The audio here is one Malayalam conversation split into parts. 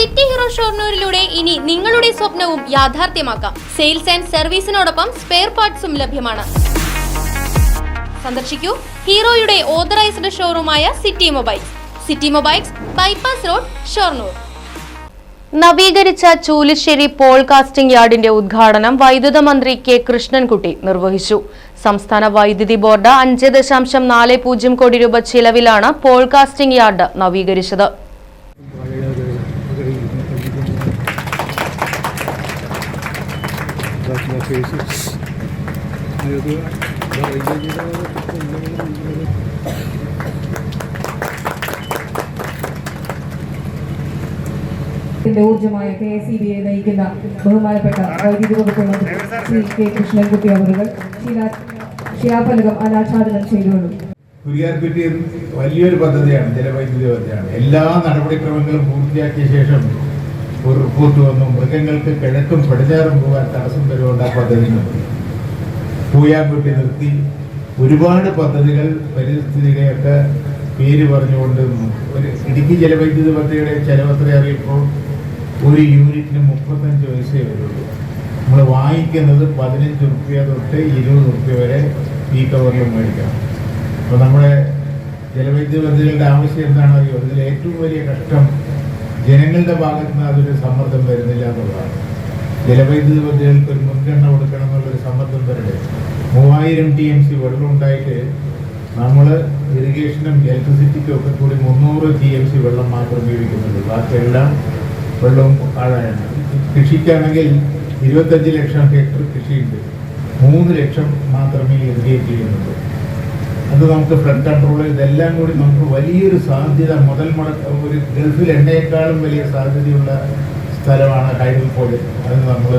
സിറ്റി ഹീറോ ഷോർണൂരിലൂടെ ഇനി നിങ്ങളുടെ സ്വപ്നവും യാഥാർത്ഥ്യമാക്കാം. സെയിൽസ് ആൻഡ് സർവീസിനോടൊപ്പം സ്പെയർ പാർട്സും ലഭ്യമാണ്. സന്ദർശിക്കൂ ഹീറോയുടെ authorised ഷോറൂമായ city mobiles. City mobiles bypass road Shoranur. നവീകരിച്ച ചൂലിശ്ശേരി പോൾ കാസ്റ്റിംഗ് യാർഡിന്റെ ഉദ്ഘാടനം വൈദ്യുത മന്ത്രി കെ കൃഷ്ണൻകുട്ടി നിർവഹിച്ചു. സംസ്ഥാന വൈദ്യുതി ബോർഡ് അഞ്ച് ദശാംശം നാല് പൂജ്യം കോടി രൂപ ചിലവിലാണ് പോൾ കാസ്റ്റിംഗ് യാർഡ് നവീകരിച്ചത്. ത്തിന്റെ ഊർജമായ കെ എസ് ഇ ബിയെ നയിക്കുന്ന ബഹുമാനപ്പെട്ട വൈദ്യുതി വകുപ്പ് ശ്രീ കെ കൃഷ്ണൻകുട്ടി അവരുകൾ ശിലാ- ശിലാഫലകം അനാച്ഛാദനം ചെയ്തുകൊള്ളു കുരിയാർപെട്ടി വലിയൊരു പദ്ധതിയാണ് ജലവൈദ്യുതി പദ്ധതിയാണ്. എല്ലാ നടപടിക്രമങ്ങളും പൂർത്തിയാക്കിയ ശേഷം ഒരു റിപ്പോർട്ട് വന്നു. മൃഗങ്ങൾക്ക് കിഴക്കും പടിഞ്ഞാറും പോകാൻ തടസ്സം വരുകൊണ്ട് ആ പദ്ധതി നിർത്തി പൂയാൻകുട്ടി നിർത്തി. ഒരുപാട് പദ്ധതികൾ പരിസ്ഥിതിയുടെയൊക്കെ പേര് പറഞ്ഞുകൊണ്ട് ഒരു ഇടുക്കി ജലവൈദ്യുതി പദ്ധതിയുടെ ചെലവത്ര അറിയപ്പോൾ ഒരു യൂണിറ്റിന് മുപ്പത്തഞ്ച് പൈസയേ വരുള്ളൂ. നമ്മൾ വാങ്ങിക്കുന്നത് പതിനഞ്ച് റുപ്യ തൊട്ട് ഇരുപത് റുപ്യ വരെ ഈ കവറിൽ മേടിക്കണം. അപ്പോൾ നമ്മുടെ ജലവൈദ്യുത പദ്ധതികളുടെ ആവശ്യം എന്താണെന്ന് അറിയോ ഇതിൽ ഏറ്റവും വലിയ കഷ്ടം ജനങ്ങളുടെ ഭാഗത്ത് നിന്ന് അതൊരു സമ്മർദ്ദം വരുന്നില്ല എന്നുള്ളതാണ്. ജലവൈദ്യുത പദ്ധതികൾക്ക് ഒരു മുൻഗണന കൊടുക്കണം എന്നുള്ളൊരു സമ്മർദ്ദം വരട്ടെ. മൂവായിരം ടി എം സി വെള്ളം ഉണ്ടായിട്ട് നമ്മൾ ഇറിഗേഷനും ഇലക്ട്രിസിറ്റിക്കും ഒക്കെ കൂടി മുന്നൂറ് ടി എം സി വെള്ളം മാത്രം ഉപയോഗിക്കുന്നുള്ളൂ ബാക്കിയെല്ലാം വെള്ളവും താഴെയാണ് കൃഷിക്കാണെങ്കിൽ ഇരുപത്തഞ്ച് ലക്ഷം ഹെക്ടർ കൃഷിയുണ്ട്. മൂന്ന് ലക്ഷം മാത്രമേ ഇറിഗേറ്റ് ചെയ്യുന്നുള്ളൂ. അത് നമുക്ക് ഫ്ലഡ് കൺട്രോൾ ഇതെല്ലാം കൂടി നമുക്ക് വലിയൊരു സാധ്യത മുതൽ മുടക്ക ഒരു ഗൾഫിൽ എണ്ണയെക്കാളും വലിയ സാധ്യതയുള്ള സ്ഥലമാണ് ഹൈഡൽ പോലെ അത് നമ്മൾ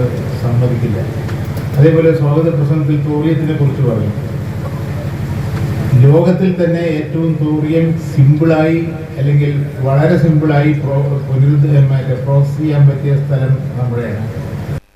സമ്മതിക്കില്ല. അതേപോലെ സ്വാഗത പ്രസംഗത്തിൽ തോറിയത്തിനെ കുറിച്ച് പറഞ്ഞു. ലോകത്തിൽ തന്നെ ഏറ്റവും തോറിയം സിമ്പിളായി അല്ലെങ്കിൽ വളരെ സിമ്പിളായി പ്രോ പുനരുദ്ധ പ്രോസസ് ചെയ്യാൻ പറ്റിയ സ്ഥലം നമ്മുടെയാണ്.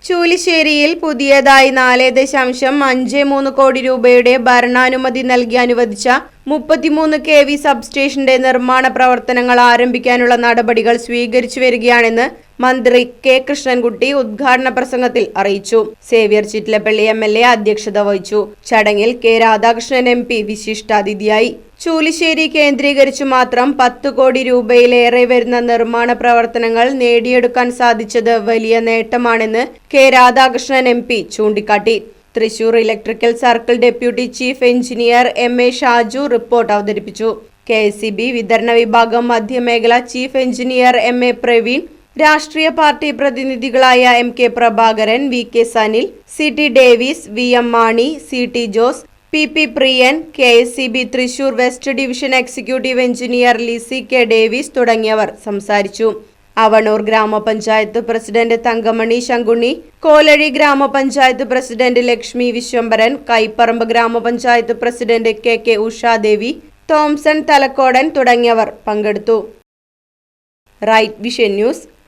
ചൂലിശ്ശേരിയിൽ പുതിയതായി നാല് ദശാംശം അഞ്ച് മൂന്ന് കോടി രൂപയുടെ ഭരണാനുമതി നൽകി അനുവദിച്ച മുപ്പത്തിമൂന്ന് കെ വി സബ്സ്റ്റേഷന്റെ നിർമ്മാണ പ്രവർത്തനങ്ങൾ ആരംഭിക്കാനുള്ള നടപടികൾ സ്വീകരിച്ചു വരികയാണെന്ന് മന്ത്രി കെ കൃഷ്ണൻകുട്ടി ഉദ്ഘാടന പ്രസംഗത്തിൽ അറിയിച്ചു. Xavier Chittilappally M L A അധ്യക്ഷത വഹിച്ചു. ചടങ്ങിൽ കെ രാധാകൃഷ്ണൻ എം പി വിശിഷ്ടാതിഥിയായി. ചൂലിശ്ശേരി കേന്ദ്രീകരിച്ചു മാത്രം പത്ത് കോടി രൂപയിലേറെ വരുന്ന നിർമ്മാണ പ്രവർത്തനങ്ങൾ നേടിയെടുക്കാൻ സാധിച്ചത് വലിയ നേട്ടമാണെന്ന് കെ രാധാകൃഷ്ണൻ എം പി ചൂണ്ടിക്കാട്ടി. Thrissur electrical circle deputy chief engineer M A Shaju report അവതരിപ്പിച്ചു. കെ വിതരണ വിഭാഗം മധ്യമേഖല chief engineer M A Praveen രാഷ്ട്രീയ party പ്രതിനിധികളായ M K Prabhakaran V K Sanil C T Davis V M Mani C T Jose P P Priyan K S C B Thrissur west division executive engineer Lissy K Davis തുടങ്ങിയവർ സംസാരിച്ചു. അവണൂർ ഗ്രാമപഞ്ചായത്ത് പ്രസിഡന്റ് തങ്കമണി ശങ്കുണ്ണി കോലഴി ഗ്രാമപഞ്ചായത്ത് പ്രസിഡന്റ് ലക്ഷ്മി വിശ്വംബരൻ കൈപ്പറമ്പ് ഗ്രാമപഞ്ചായത്ത് president K K Ushadevi Thomson Thalakodan തുടങ്ങിയവർ പങ്കെടുത്തു. Right vision news